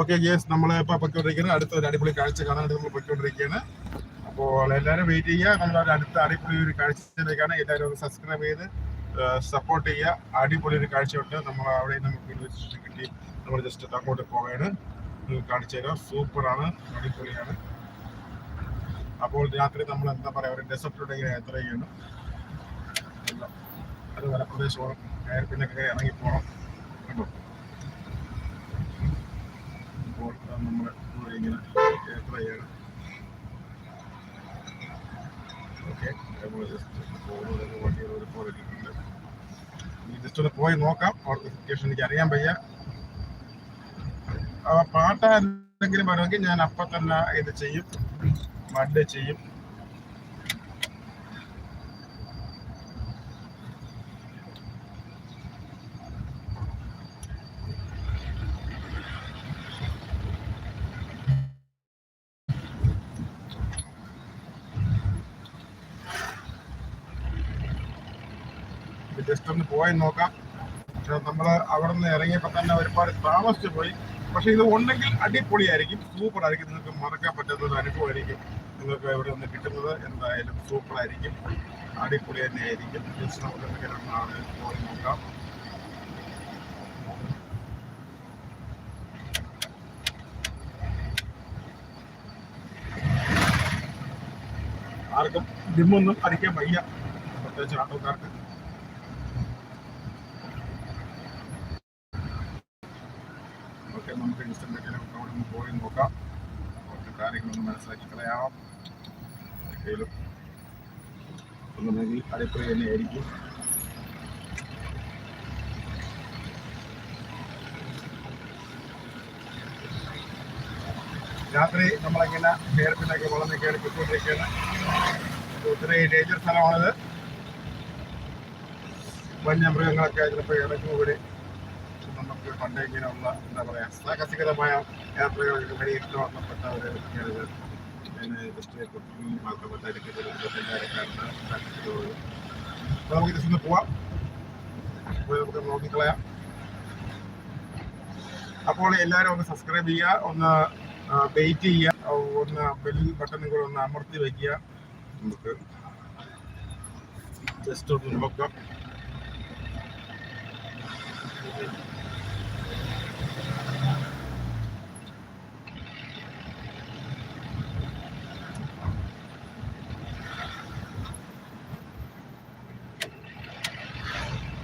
Okay guys നമ്മളെ ഇപ്പൊ പൊയ്ക്കൊണ്ടിരിക്കുന്നത് അടുത്ത ഒരു അടിപൊളി കാഴ്ച കാണാനായിട്ട് നമ്മൾ പൊയ്ക്കൊണ്ടിരിക്കുകയാണ്. അപ്പോൾ എല്ലാവരും വെയിറ്റ് ചെയ്യുക. നമ്മൾ ഒരു അടുത്ത അടിപൊളി ഒരു കാഴ്ചയിലേക്കാണ് എല്ലാവരും ഒന്ന് സബ്സ്ക്രൈബ് ചെയ്ത് സപ്പോർട്ട് ചെയ്യുക. അടിപൊളി ഒരു കാഴ്ചയുണ്ട്. നമ്മൾ അവിടെ നമുക്ക് കിട്ടി. നമ്മൾ ജസ്റ്റ് അങ്ങോട്ട് പോവുകയാണ് കാണിച്ചു തരാം സൂപ്പറാണ് അടിപൊളിയാണ്. അപ്പോൾ രാത്രി നമ്മൾ എന്താ പറയുക ഒരു ഡെസർട്ടിലൂടെ ഇങ്ങനെ യാത്ര ചെയ്യണം അത് വനപ്രദേശമാണ് പിന്നെ ഇറങ്ങി നമ്മൾ ഇങ്ങനെ ട്രൈ ചെയ്യണം. ജസ്റ്റ് ഒന്ന് പോയി നോക്കാം അവിടുത്തെ സിറ്റുവേഷൻ എനിക്ക് അറിയാൻ വയ്യ. പാട്ട എന്തെങ്കിലും വരുമെങ്കിൽ ഞാൻ അപ്പൊ തന്നെ ഇത് ചെയ്യും മഡ് ചെയ്യും. ജസ്റ്റ് ഒന്ന് പോയി നോക്കാം. പക്ഷെ നമ്മൾ അവിടെ നിന്ന് ഇറങ്ങിയപ്പോൾ തന്നെ ഒരുപാട് താമസിച്ചു പോയി. പക്ഷെ ഇത് ഉണ്ടെങ്കിൽ അടിപൊളിയായിരിക്കും. സൂപ്പർ ആയിരിക്കും നിങ്ങൾക്ക് മറക്കാൻ പറ്റുന്ന ഒരു അനുഭവമായിരിക്കും നിങ്ങൾക്ക് ഇവിടെ നിന്ന് കിട്ടുന്നത്. എന്തായാലും സൂപ്പർ ആയിരിക്കും അടിപൊളി തന്നെ ആയിരിക്കും ജസ്റ്റ് നമുക്ക് എന്തെങ്കിലും നാളെ പോയി നോക്കാം. ആർക്കും ഡിമ്മൊന്നും അടിക്കാൻ വയ്യ. പ്രത്യേകിച്ച് ആട്ടോക്കാർക്ക് ഓക്കെ നമുക്ക് ഇൻസ്റ്റന്റ് നമുക്ക് അവിടെ നിന്ന് പോയി നോക്കാം കുറച്ച് കാര്യങ്ങളൊന്ന് കളയാം ഒരിക്കലും ഒന്നുണ്ടെങ്കിൽ അടിപ്പുറം തന്നെയായിരിക്കും രാത്രി നമ്മളിങ്ങനെ ഹെയർപിന്നൊക്കെ വളർന്ന് കയറി പൊയ്ക്കൊണ്ടിരിക്കുകയാണ്. ഒത്തിരി ഡേഞ്ചർ സ്ഥലമാണിത്. വന്യമൃഗങ്ങളൊക്കെ ചിലപ്പോൾ കൂടി നമുക്ക് പണ്ട് ഇങ്ങനെയുള്ള എന്താ പറയാ സാഹസികരമായ യാത്രകൾക്ക് വലിയ ഇഷ്ടപ്പെട്ട ഒരു ഞാൻ ജസ്റ്റ് കുക്കിംഗ് മാത്രമല്ല എടുക്കുന്നതിനായിട്ടാണ് അപ്പോൾ നമുക്ക് ജസ്റ്റ് ഒന്ന് പോവാം. പോയി നമുക്ക് നോക്കിക്കളയാം അപ്പോൾ എല്ലാവരും ഒന്ന് സബ്സ്ക്രൈബ് ചെയ്യുക ഒന്ന് വെയിറ്റ് ചെയ്യുക ഒന്ന് ബെൽ ബട്ടൺ കൂടെ ഒന്ന് അമർത്തി വയ്ക്കുക നമുക്ക് ജസ്റ്റ് ഒന്ന് നോക്കാം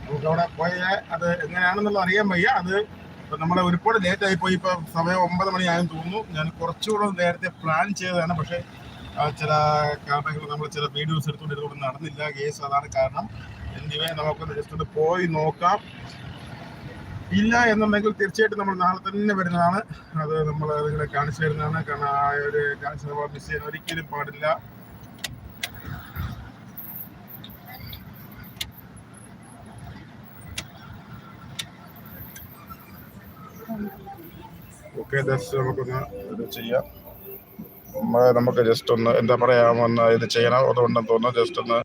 നമുക്ക് അവിടെ പോയ അത് അറിയാൻ വയ്യ. അത് നമ്മളെ ഒരുപാട് ലേറ്റ് ആയി പോയി. ഇപ്പൊ സമയം ഒമ്പത് മണിയായെന്ന് തോന്നുന്നു. ഞാൻ കുറച്ചുകൂടെ നേരത്തെ പ്ലാൻ ചെയ്തതാണ്. പക്ഷേ ചില കാരണങ്ങൾ നമ്മൾ ചില വീഡിയോസ് എടുത്തുകൊണ്ടിരുന്നത് നടന്നില്ല. കേസ് അതാണ് കാരണം. എന്നിവയെ നമുക്കൊന്ന് ജസ്റ്റ് പോയി നോക്കാം. ഇല്ല എന്നുണ്ടെങ്കിൽ തീർച്ചയായിട്ടും നമ്മൾ നാളെ തന്നെ വരുന്നതാണ്. അത് നമ്മൾ നിങ്ങളെ കാണിച്ചു തരുന്നതാണ്. കാരണം ആ ഒരു കാണിച്ചു മിസ് ചെയ്യാൻ ഒരിക്കലും പാടില്ല. ഓക്കെ ജസ്റ്റ് നമുക്കൊന്ന് ഇത് ചെയ്യാം. നമുക്ക് ജസ്റ്റ് ഒന്ന് എന്താ പറയാമെന്ന് ഇത് ചെയ്യണം. അതുകൊണ്ടെന്ന് തോന്നുന്നു ജസ്റ്റ് ഒന്ന്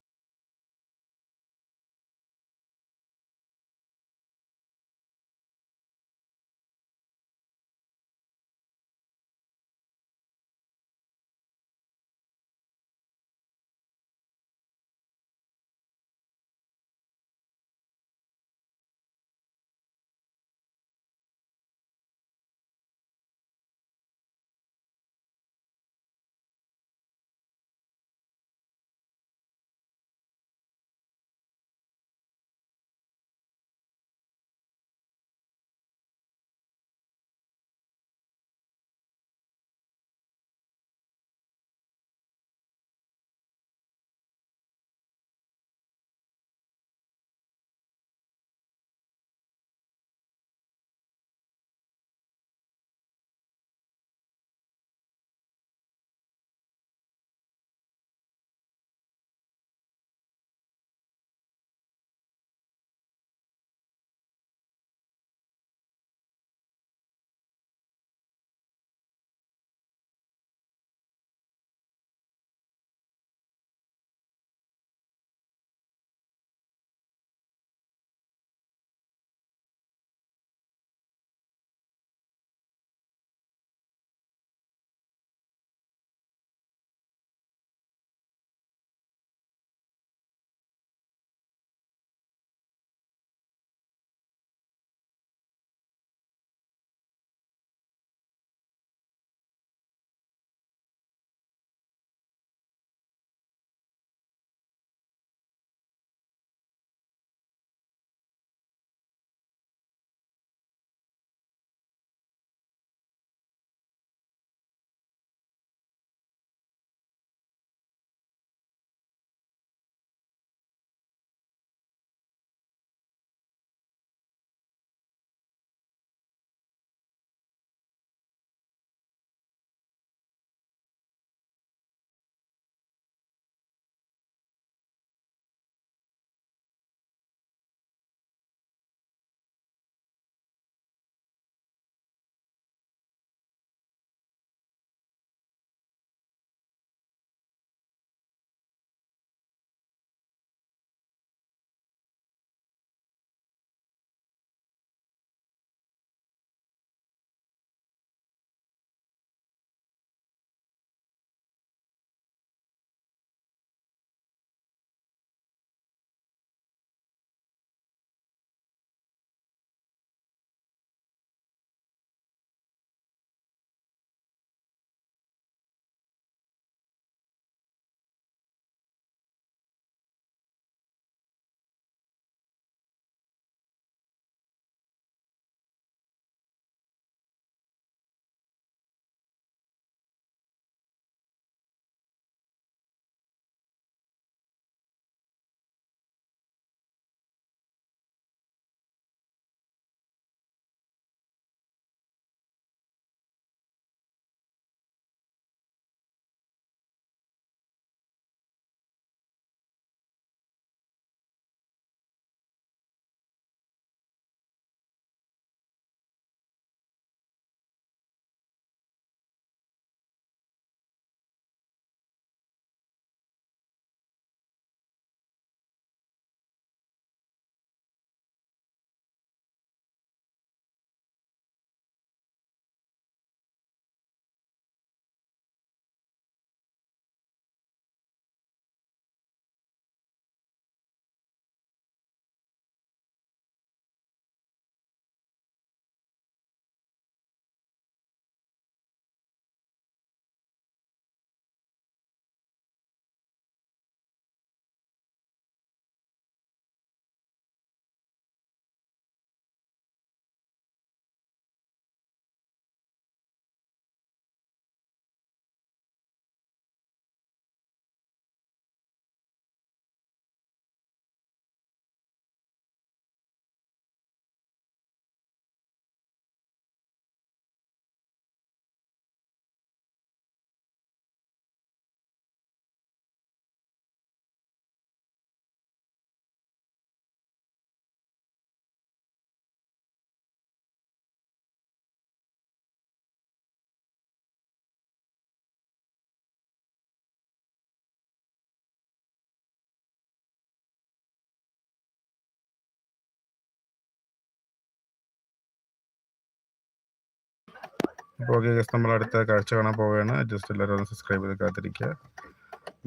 അപ്പോൾ ഓക്കെ ജസ്റ്റ് നമ്മൾ അടുത്ത കാഴ്ച കാണാൻ പോവുകയാണ്. ജസ്റ്റ് എല്ലാവരും ഒന്ന് സബ്സ്ക്രൈബ് ചെയ്ത് കാത്തിരിക്കുക.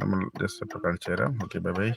നമ്മൾ ജസ്റ്റ് ഇപ്പോൾ കാണിച്ചു തരാം. Okay bye bye